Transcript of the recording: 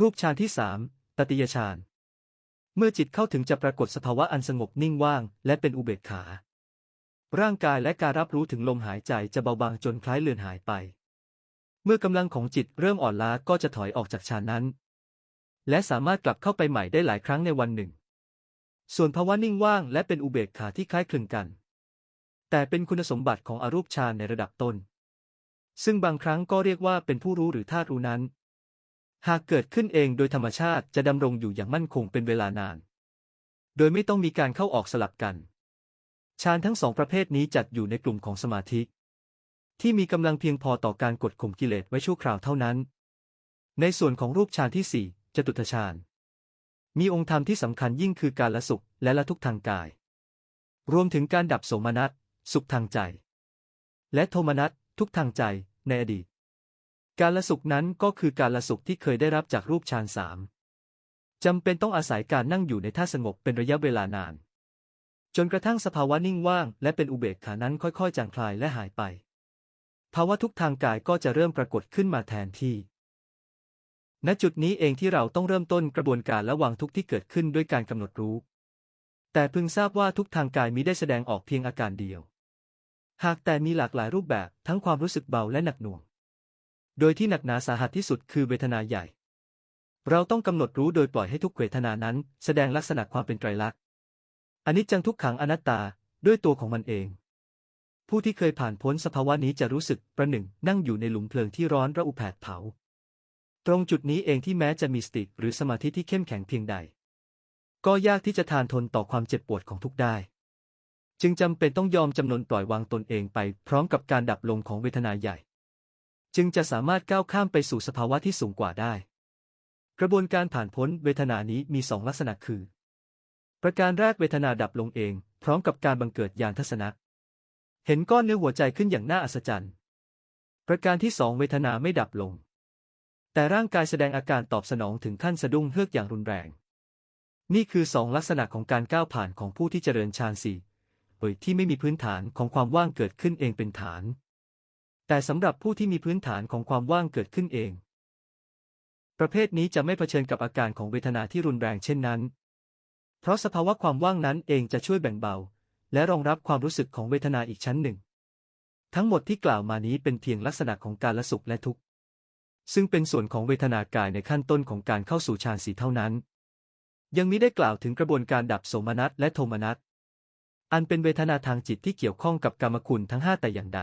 รูปฌานที่สามตติยฌาน เมื่อจิตเข้าถึงจะปรากฏสภาวะอันสงบนิ่งว่าง และเป็นอุเบกขา ร่างกายและการรับรู้ถึงลมหายใจจะเบาบางจนคล้ายเลือนหายไป เมื่อกำลังของจิตเริ่มอ่อนล้าก็จะถอยออกจากฌานนั้น และสามารถกลับเข้าไปใหม่ได้หลายครั้งในวันหนึ่ง ส่วนภาวะนิ่งว่างและเป็นอุเบกขาที่คล้ายคลึงกัน แต่เป็นคุณสมบัติของอรูปฌานในระดับต้น ซึ่งบางครั้งก็เรียกว่าเป็นผู้รู้หรือธาตุรู้นั้น หากเกิดขึ้นเองโดยธรรมชาติจะดำรงอยู่อย่างมั่นคงเป็นเวลานาน โดยไม่ต้องมีการเข้าออกสลับกัน ฌานทั้งสองประเภทนี้จัดอยู่ในกลุ่มของสมาธิ ที่มีกำลังเพียงพอต่อการกดข่มกิเลสไว้ชั่วคราวเท่านั้น ในส่วนของรูปฌานที่สี่จตุตฌาน มีองค์ธรรมที่สำคัญยิ่งคือการละสุขและละทุกทางกาย รวมถึงการดับโสมนัส สุขทางใจ และโทมนัสทุกทางใจในอดีต การละสุขนั้นก็คือการละสุขที่เคยได้รับจากรูปฌานสามจำเป็นต้องอาศัยการนั่งอยู่ในท่าสงบเป็นระยะเวลานาน จนกระทั่งสภาวะนิ่งว่างและเป็นอุเบกขานั้นค่อยๆ จางคลายและหายไป ภาวะทุกทางกายก็จะเริ่มปรากฏขึ้นมาแทนที่ ณจุดนี้เองที่เราต้องเริ่มต้นกระบวนการละวางทุกที่เกิดขึ้นด้วยการกำหนดรู้ แต่พึงทราบว่าทุกทางกายมิได้แสดงออกเพียงอาการเดียว หากแต่มีหลากหลายรูปแบบทั้งความรู้สึกเบาและหนักหน่วง โดยที่หนักหนาสาหัสที่สุดคือเวทนาใหญ่ เราต้องกำหนดรู้โดยปล่อยให้ทุกเวทนานั้น แสดงลักษณะความเป็นไตรลักษณ์อนิจจังทุกขังอนัตตาด้วยตัวของมันเอง ผู้ที่เคยผ่านพ้นสภาวะนี้จะรู้สึกประหนึ่งนั่งอยู่ในหลุมเพลิงที่ร้อนระอุแผดเผา ตรงจุดนี้เองที่แม้จะมีสติหรือสมาธิที่เข้มแข็งเพียงใด ก็ยากที่จะทานทนต่อความเจ็บปวดของทุกได้ จึงจำเป็นต้องยอมจำนนปล่อยวางตนเองไป พร้อมกับการดับลงของเวทนาใหญ่ จึงจะสามารถก้าวข้ามไปสู่สภาวะที่สูงกว่าได้ กระบวนการผ่านพ้นเวทนานี้มีสองลักษณะคือ ประการแรกเวทนาดับลงเอง พร้อมกับการบังเกิดญาณทัศนะ เห็นก้อนเนื้อหัวใจขึ้นอย่างน่าอัศจรรย์ ประการที่สองเวทนาไม่ดับลง แต่ร่างกายแสดงอาการตอบสนองถึงขั้นสะดุ้งเฮือกอย่างรุนแรง นี่คือสองลักษณะของการก้าวผ่านของผู้ที่เจริญฌานสี่โดยที่ไม่มีพื้นฐานของความว่างเกิดขึ้นเองเป็นฐาน แต่สำหรับผู้ที่มีพื้นฐานของความว่างเกิดขึ้นเอง ประเภทนี้จะไม่เผชิญกับอาการของเวทนาที่รุนแรงเช่นนั้น เพราะสภาวะความว่างนั้นเองจะช่วยแบ่งเบา และรองรับความรู้สึกของเวทนาอีกชั้นหนึ่ง ทั้งหมดที่กล่าวมานี้เป็นเพียงลักษณะของการละสุขและทุกข์ ซึ่งเป็นส่วนของเวทนากายในขั้นต้นของการเข้าสู่ฌานสีเท่านั้น ยังมิได้กล่าวถึงกระบวนการดับโสมนัสและโทมนัส อันเป็นเวทนาทางจิตที่เกี่ยวข้องกับกรรมคุณทั้งห้าแต่อย่างใด